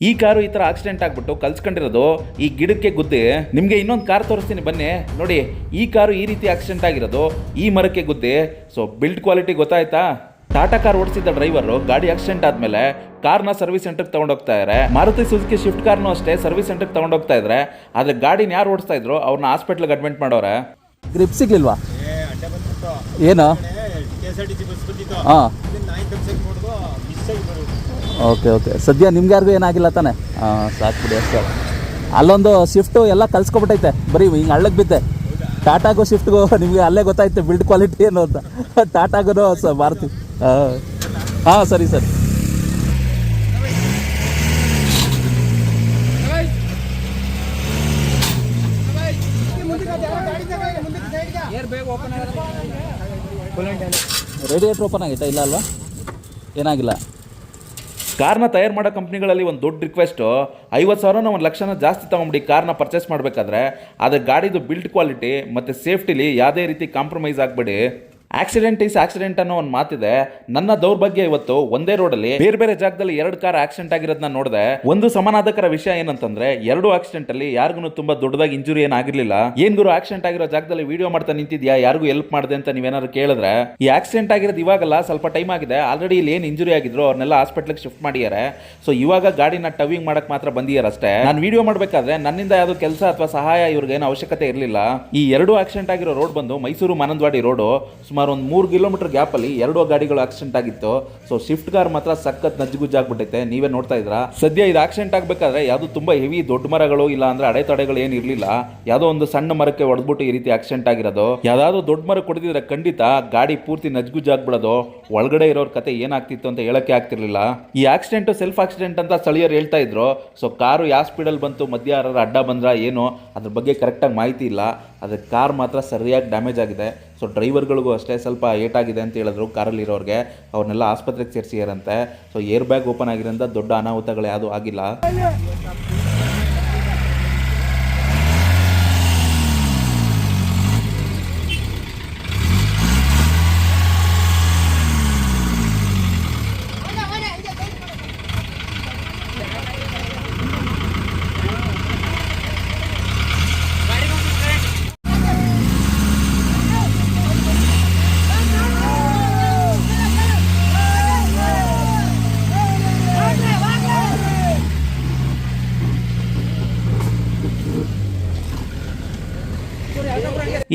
ಈ ಕಾರು ಈ ತರ ಆಕ್ಸಿಡೆಂಟ್ ಆಗ್ಬಿಟ್ಟು ಕಲ್ಸ್ಕೊಂಡಿರೋದು ಈ ಗಿಡಕ್ಕೆ ಗುದ್ದಿ ನಿಮ್ಗೆ ಇನ್ನೊಂದು ಕಾರ್ ತೋರಿಸ್ತೀನಿ ಬನ್ನಿ. ನೋಡಿ ಈ ಕಾರು ಈ ರೀತಿ ಆಕ್ಸಿಡೆಂಟ್ ಆಗಿರೋದು ಈ ಮರಕ್ಕೆ ಗುದ್ದಿ. ಸೊ ಬಿಲ್ಡ್ ಕ್ವಾಲಿಟಿ ಗೊತ್ತಾಯ್ತಾ? ಟಾಟಾ ಕಾರ್ ಓಡಿಸಿದ್ದ ಡ್ರೈವರು ಗಾಡಿ ಆಕ್ಸಿಡೆಂಟ್ ಆದ್ಮೇಲೆ ಕಾರ್ನ ಸರ್ವಿಸ್ ಸೆಂಟರ್ಗೆ ತಗೊಂಡೋಗ್ತಾ ಇದ್ದಾರೆ ಮಾರುತಿ ಸುಜುಕಿ ಶಿಫ್ಟ್ ಕಾರ್ನು ಅಷ್ಟೇ ಸರ್ವಿಸ್ ಸೆಂಟರ್ಗೆ ತಗೊಂಡೋಗ್ತಾ ಇದ್ದಾರೆ ಆದರೆ ಗಾಡಿನ ಯಾರು ಓಡಿಸ್ತಾ ಇದ್ರು ಅವ್ರನ್ನ ಹಾಸ್ಪಿಟ್ಲಿಗೆ ಅಡ್ಮಿಟ್ ಮಾಡೋರೆ. ಗ್ರಿಪ್ ಸಿಗ್ಲಿಲ್ವಾ? ಏನು? ಹಾಂ. ಓಕೆ ಓಕೆ ಸದ್ಯ ನಿಮ್ಗೆ ಯಾರಿಗೂ ಏನಾಗಿಲ್ಲ ತಾನೆ? ಸಾಕು ಬಿಡಿ ಅಷ್ಟೇ. ಅಲ್ಲೊಂದು ಶಿಫ್ಟು ಎಲ್ಲ ಕಲ್ಸ್ಕೊಬಿಟ್ಟೈತೆ. ಬರೀ ಹಿಂಗೆ ಹಳ್ಳಕ್ಕೆ ಬಿದ್ದೆ. ಟಾಟಾಗೂ ಶಿಫ್ಟ್ಗೂ ನಿಮಗೆ ಅಲ್ಲೇ ಗೊತ್ತಾಯ್ತು ಬಿಲ್ಡ್ ಕ್ವಾಲಿಟಿ ಏನು ಅಂತ. ಟಾಟಾಗೂ ಸ ಮಾರುತಿ. ಹಾಂ ಹಾಂ, ಸರಿ ಸರಿ. ರೇಡಿಯೇಟ್ರ್ ಓಪನ್ ಆಗೈತಾ? ಇಲ್ಲ ಅಲ್ವಾ? ಏನಾಗಿಲ್ಲ. ಕಾರ್ನ ತಯಾರು ಮಾಡೋ ಕಂಪ್ನಿಗಳಲ್ಲಿ ಒಂದು ದೊಡ್ಡ ರಿಕ್ವೆಸ್ಟು ಐವತ್ತು ಸಾವಿರನ ಒಂದು ಲಕ್ಷನ ಜಾಸ್ತಿ ತೊಗೊಂಬಿಡಿ, ಕಾರ್ನ ಪರ್ಚೇಸ್ ಮಾಡಬೇಕಾದ್ರೆ ಆದರೆ ಗಾಡಿದು ಬಿಲ್ಟ್ ಕ್ವಾಲಿಟಿ ಮತ್ತು ಸೇಫ್ಟಿಲಿ ಯಾವುದೇ ರೀತಿ ಕಾಂಪ್ರಮೈಸ್ ಆಗಬೇಡಿ. ಆಕ್ಸಿಡೆಂಟ್ ಈಸ್ ಆಕ್ಸಿಡೆಂಟ್ ಅನ್ನೋ ಒಂದು ಮಾತಿದೆ. ನನ್ನ ದೌರ್ಭಾಗ್ಯ ಇವತ್ತು ಒಂದೇ ರೋಡಲ್ಲಿ ಬೇರೆ ಬೇರೆ ಜಾಗದಲ್ಲಿ ಎರಡು ಕಾರ್ ಆಕ್ಸಿಡೆಂಟ್ ಆಗಿರೋದನ್ನ ನೋಡಿದೆ. ಒಂದು ಸಮಾನಾಧಕರ ವಿಷಯ ಏನಂತಂದ್ರೆ, ಎರಡು ಆಕ್ಸಿಡೆಂಟ್ ಅಲ್ಲಿ ಯಾರಿಗೂ ತುಂಬಾ ದೊಡ್ಡದಾಗಿ ಇಂಜುರಿ ಏನಾಗಿರ್ಲಿಲ್ಲ ಏನ್ ಗುರು ಆಕ್ಸಿಡೆಂಟ್ ಆಗಿರೋ ಜಾಗದಲ್ಲಿ ವಿಡಿಯೋ ಮಾಡ್ತಾ ನಿಂತಿದ್ಯಾ? ಯಾರಿಗೂ ಹೆಲ್ಪ್ ಮಾಡಿದೆ ಅಂತ ನೀವೇನಾದ್ರು ಕೇಳಿದ್ರೆ, ಈ ಆಕ್ಸಿಡೆಂಟ್ ಆಗಿರೋದು ಇವಾಗಲ್ಲ, ಸ್ವಲ್ಪ ಟೈಮ್ ಆಗಿದೆ. ಆಲ್ರೆಡಿ ಇಲ್ಲಿ ಏನು ಇಂಜುರಿ ಆಗಿದ್ರು, ಅವ್ರನ್ನೆಲ್ಲ ಹಾಸ್ಪಿಟ್ಲಿಗೆ ಶಿಫ್ಟ್ ಮಾಡಿದ್ದಾರೆ. ಸೊ ಇವಾಗ ಗಾಡಿನ ಟವಿಂಗ್ ಮಾಡಕ್ ಮಾತ್ರ ಬಂದಿರಷ್ಟೇ ನಾನು ವಿಡಿಯೋ ಮಾಡಬೇಕಾದ್ರೆ ನನ್ನಿಂದ ಯಾವ್ದು ಕೆಲಸ ಅಥವಾ ಸಹಾಯ ಇವ್ರಿಗೆ ಏನು ಅವಶ್ಯಕತೆ ಇರಲಿಲ್ಲ. ಈ ಎರಡು ಆಕ್ಸಿಡೆಂಟ್ ಆಗಿರೋ ರೋಡ್ ಬಂದು ಮೈಸೂರು ಮಾನಂದವಾಡಿ ರೋಡು ಒಂದು ಮೂರು ಕಿಲೋಮೀಟರ್ ಗ್ಯಾಪಲ್ಲಿ ಎರಡು ಗಾಡಿಗಳು ಆಕ್ಸಿಡೆಂಟ್ ಆಗಿತ್ತು. ಸೊ ಶಿಫ್ಟ್ ಕಾರ್ ಮಾತ್ರ ಸಖತ್ ನಜ್ಜುಗುಜ್ಜಾಗ್ಬಿಟ್ಟೈತೆ ನೀವೇ ನೋಡ್ತಾ ಇದ್ದೀರಾ ಸದ್ಯ ಇದು ಆಕ್ಸಿಡೆಂಟ್ ಆಗಬೇಕಾದ್ರೆ ಯಾವುದು ತುಂಬ ಹೆವಿ ದೊಡ್ಡ ಮರಗಳು ಇಲ್ಲ ಅಂದ್ರೆ ಅಡೆತಡೆಗಳು ಏನು ಇರಲಿಲ್ಲ. ಯಾವುದೋ ಒಂದು ಸಣ್ಣ ಮರಕ್ಕೆ ಹೊಡೆದ್ಬಿಟ್ಟು ಈ ರೀತಿ ಆಕ್ಸಿಡೆಂಟ್ ಆಗಿರೋದು. ಯಾವುದಾದ್ರೂ ದೊಡ್ಡ ಮರ ಕೊಡದಿದ್ರೆ ಖಂಡಿತ ಗಾಡಿ ಪೂರ್ತಿ ನಜ್ಗುಜ್ಜಾಗ್ಬಿಡೋದು ಒಳಗಡೆ ಇರೋರ ಕತೆ ಏನಾಗ್ತಿತ್ತು ಅಂತ ಹೇಳಕ್ಕೆ ಆಗ್ತಿರ್ಲಿಲ್ಲ. ಈ ಆಕ್ಸಿಡೆಂಟ್ ಸೆಲ್ಫ್ ಆಕ್ಸಿಡೆಂಟ್ ಅಂತ ಸ್ಥಳೀಯರು ಹೇಳ್ತಾ ಇದ್ರು. ಸೊ ಕಾರು ಯಾವ ಸ್ಪೀಡಲ್ಲಿ ಬಂತು ಮಧ್ಯ ಅಡ್ಡ ಬಂದ್ರ, ಏನು, ಅದ್ರ ಬಗ್ಗೆ ಕರೆಕ್ಟಾಗಿ ಮಾಹಿತಿ ಇಲ್ಲ. ಅದ್ರ ಕಾರ್ ಮಾತ್ರ ಸರಿಯಾಗಿ ಡ್ಯಾಮೇಜ್ ಆಗಿದೆ. ಸೊ ಡ್ರೈವರ್ಗಳಿಗೂ ಅಷ್ಟೇ ಸ್ವಲ್ಪ ಏಟಾಗಿದೆ ಅಂತ ಹೇಳಿದ್ರು ಕಾರಲ್ಲಿ ಇರೋರಿಗೆ ಅವ್ರನ್ನೆಲ್ಲ ಆಸ್ಪತ್ರೆಗೆ ಸೇರಿಸಿಯಾರಂತೆ ಸೊ ಏರ್ ಬ್ಯಾಗ್ ಓಪನ್ ಆಗಿರೋದ್ರಿಂದ ದೊಡ್ಡ ಅನಾಹುತಗಳು ಯಾವುದೂ ಆಗಿಲ್ಲ.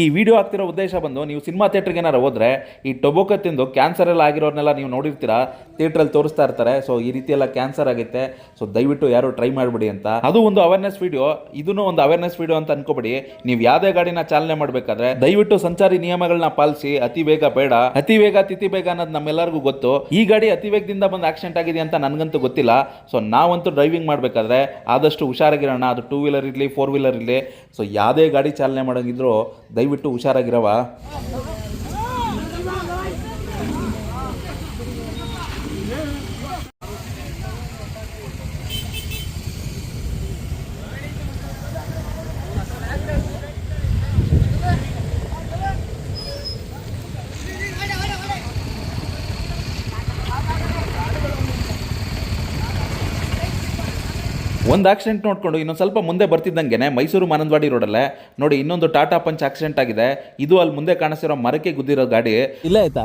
ಈ ವಿಡಿಯೋ ಆಗ್ತಿರೋ ಉದ್ದೇಶ ಬಂದು ನೀವು ಸಿನಿಮಾ ಥಿಯೇಟ್ರಿಗೆ ಏನಾರು ಹೋದರೆ ಈ ಟೊಬೊಕ ತಿಂದು ಕ್ಯಾನ್ಸರ್ ಎಲ್ಲ ಆಗಿರೋರ್ನೆಲ್ಲ ನೀವು ನೋಡಿರ್ತೀರಾ? ಥಿಯೇಟ್ರಲ್ಲಿ ತೋರಿಸ್ತಾ ಇರ್ತಾರೆ. ಸೊ ಈ ರೀತಿ ಎಲ್ಲ ಕ್ಯಾನ್ಸರ್ ಆಗುತ್ತೆ ಸೊ ದಯವಿಟ್ಟು ಯಾರು ಟ್ರೈ ಮಾಡಿಬಿಡಿ ಅಂತ. ಅದು ಒಂದು ಅವೇರ್ನೆಸ್ ವಿಡಿಯೋ ಇದನ್ನು ಒಂದು ಅವೇರ್ನೆಸ್ ವಿಡಿಯೋ ಅಂತ ಅನ್ಕೋಬೇಡಿ. ನೀವು ಯಾವುದೇ ಗಾಡಿನ ಚಾಲನೆ ಮಾಡಬೇಕಾದ್ರೆ ದಯವಿಟ್ಟು ಸಂಚಾರಿ ನಿಯಮಗಳನ್ನ ಪಾಲಿಸಿ. ಅತಿ ವೇಗ ಬೇಡ. ಅತಿ ವೇಗ ತಿಥಿ ಬೇಗ ಅನ್ನೋದು ನಮ್ಮೆಲ್ಲರಿಗೂ ಗೊತ್ತು. ಈ ಗಾಡಿ ಅತಿ ವೇಗದಿಂದ ಬಂದು ಆಕ್ಸಿಡೆಂಟ್ ಆಗಿದೆ ಅಂತ ನನಗಂತೂ ಗೊತ್ತಿಲ್ಲ. ಸೊ ನಾವಂತೂ ಡ್ರೈವಿಂಗ್ ಮಾಡಬೇಕಾದ್ರೆ ಆದಷ್ಟು ಹುಷಾರಾಗಿರೋಣ. ಅದು ಟೂ ವೀಲರ್ ಇರಲಿ ಫೋರ್ ವೀಲರ್ ಇರಲಿ. ಸೊ ಯಾವುದೇ ಗಾಡಿ ಚಾಲನೆ ಮಾಡೋಂಗಿದ್ರು ದಯವಿಟ್ಟು ಹುಷಾರಾಗಿರವ ಒಂದು ಆಕ್ಸಿಡೆಂಟ್ ನೋಡಿಕೊಂಡು ಇನ್ನೊಂದು ಸ್ವಲ್ಪ ಮುಂದೆ ಬರ್ತಿದ್ದಂಗೆ ಮೈಸೂರು ಮಾನಂದವಾಡಿ ರೋಡಲ್ಲೇ ನೋಡಿ ಇನ್ನೊಂದು ಟಾಟಾ ಪಂಚ್ ಆಕ್ಸಿಡೆಂಟ್ ಆಗಿದೆ. ಇದು ಅಲ್ಲಿ ಮುಂದೆ ಕಾಣಿಸ್ತಿರೋ ಮರಕ್ಕೆ ಗುದ್ದಿರೋ ಗಾಡಿ. ಇಲ್ಲ ಆಯ್ತಾ?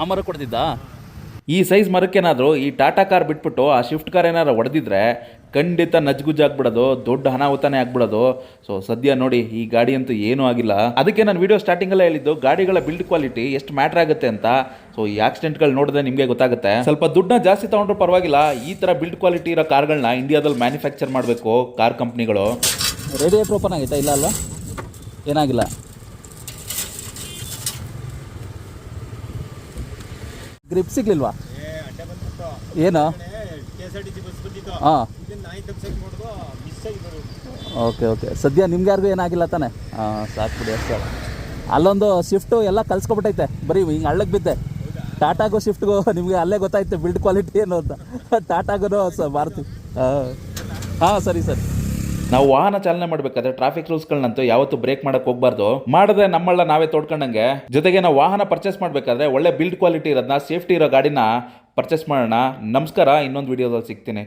ಆ ಮರ ಕೊಡ್ತಿದ್ದ ಈ ಸೈಜ್ ಮರಕ್ಕೇನಾದರೂ ಈ ಟಾಟಾ ಕಾರ್ ಬಿಟ್ಬಿಟ್ಟು ಆ ಶಿಫ್ಟ್ ಕಾರ್ ಏನಾರು ಹೊಡೆದಿದ್ರೆ ಖಂಡಿತ ನಜ್ಗುಜ್ ಆಗ್ಬಿಡೋದು ದೊಡ್ಡ ಅನಾಹುತನೇ ಆಗ್ಬಿಡೋದು. ಸೊ ಸದ್ಯ ನೋಡಿ ಈ ಗಾಡಿ ಅಂತೂ ಏನೂ ಆಗಿಲ್ಲ. ಅದಕ್ಕೆ ನಾನು ವಿಡಿಯೋ ಸ್ಟಾರ್ಟಿಂಗಲ್ಲೇ ಹೇಳಿದ್ದು ಗಾಡಿಗಳ ಬಿಲ್ಡ್ ಕ್ವಾಲಿಟಿ ಎಷ್ಟು ಮ್ಯಾಟ್ರ್ ಆಗುತ್ತೆ ಅಂತ. ಸೊ ಈ ಆಕ್ಸಿಡೆಂಟ್ಗಳು ನೋಡಿದ್ರೆ ನಿಮಗೆ ಗೊತ್ತಾಗುತ್ತೆ. ಸ್ವಲ್ಪ ದುಡ್ಡನ್ನ ಜಾಸ್ತಿ ತಗೊಂಡ್ರು ಪರವಾಗಿಲ್ಲ. ಈ ಥರ ಬಿಲ್ಡ್ ಕ್ವಾಲಿಟಿ ಇರೋ ಕಾರ್ಗಳನ್ನ ಇಂಡಿಯಾದಲ್ಲಿ ಮ್ಯಾನುಫ್ಯಾಕ್ಚರ್ ಮಾಡಬೇಕು ಕಾರ್ ಕಂಪ್ನಿಗಳು ರೇಡಿಯೇಟ್ರ್ ಓಪನ್ ಆಗೈತಾ? ಇಲ್ಲ ಅಲ್ವಾ? ಏನಾಗಿಲ್ಲ. ಗ್ರಿಪ್ ಸಿಗ್ಲಿಲ್ವಾ? ಏನು? ಹಾಂ. Okay okay. ಸದ್ಯ ನಿಮ್ಗೆ ಯಾರಿಗೂ ಏನಾಗಿಲ್ಲ ತಾನೆ? ಹಾಂ ಸಾಕು ಬಿಡಿ ಅಷ್ಟೇ ಅಲ್ಲೊಂದು ಶಿಫ್ಟು ಎಲ್ಲ ಕಲ್ಸ್ಕೊಬಿಟ್ಟೈತೆ. ಬರೀ ಹಿಂಗೆ ಹಳ್ಳಕ್ಕೆ ಬಿದ್ದೆ. ಟಾಟಾಗೂ ಶಿಫ್ಟ್ಗೂ ನಿಮಗೆ ಅಲ್ಲೇ ಗೊತ್ತಾಯ್ತು ಬಿಲ್ಡ್ ಕ್ವಾಲಿಟಿ ಏನು ಅಂತ. ಟಾಟಾಗೂ ಮಾರುತಿ ಹಾಂ. ಹಾಂ ಸರಿ ಸರಿ. ನಾವು ವಾಹನ ಚಾಲನೆ ಮಾಡಬೇಕಾದ್ರೆ ಟ್ರಾಫಿಕ್ ರೂಲ್ಸ್ಗಳನ್ನಂತೂ ಯಾವತ್ತೂ ಬ್ರೇಕ್ ಮಾಡಕ್ ಹೋಗ್ಬಾರ್ದು. ಮಾಡಿದ್ರೆ ನಮ್ಮಳ್ಳ ನಾವೇ ತೋಡ್ಕೊಂಡಂಗೆ. ಜೊತೆಗೆ ನಾವು ವಾಹನ ಪರ್ಚೇಸ್ ಮಾಡಬೇಕಾದ್ರೆ ಒಳ್ಳೆ ಬಿಲ್ಡ್ ಕ್ವಾಲಿಟಿ ಇರೋದನ್ನ ಸೇಫ್ಟಿ ಇರೋ ಗಾಡಿನ ಪರ್ಚೇಸ್ ಮಾಡೋಣ. ನಮಸ್ಕಾರ, ಇನ್ನೊಂದು ವಿಡಿಯೋದಲ್ಲಿ ಸಿಗ್ತೀನಿ.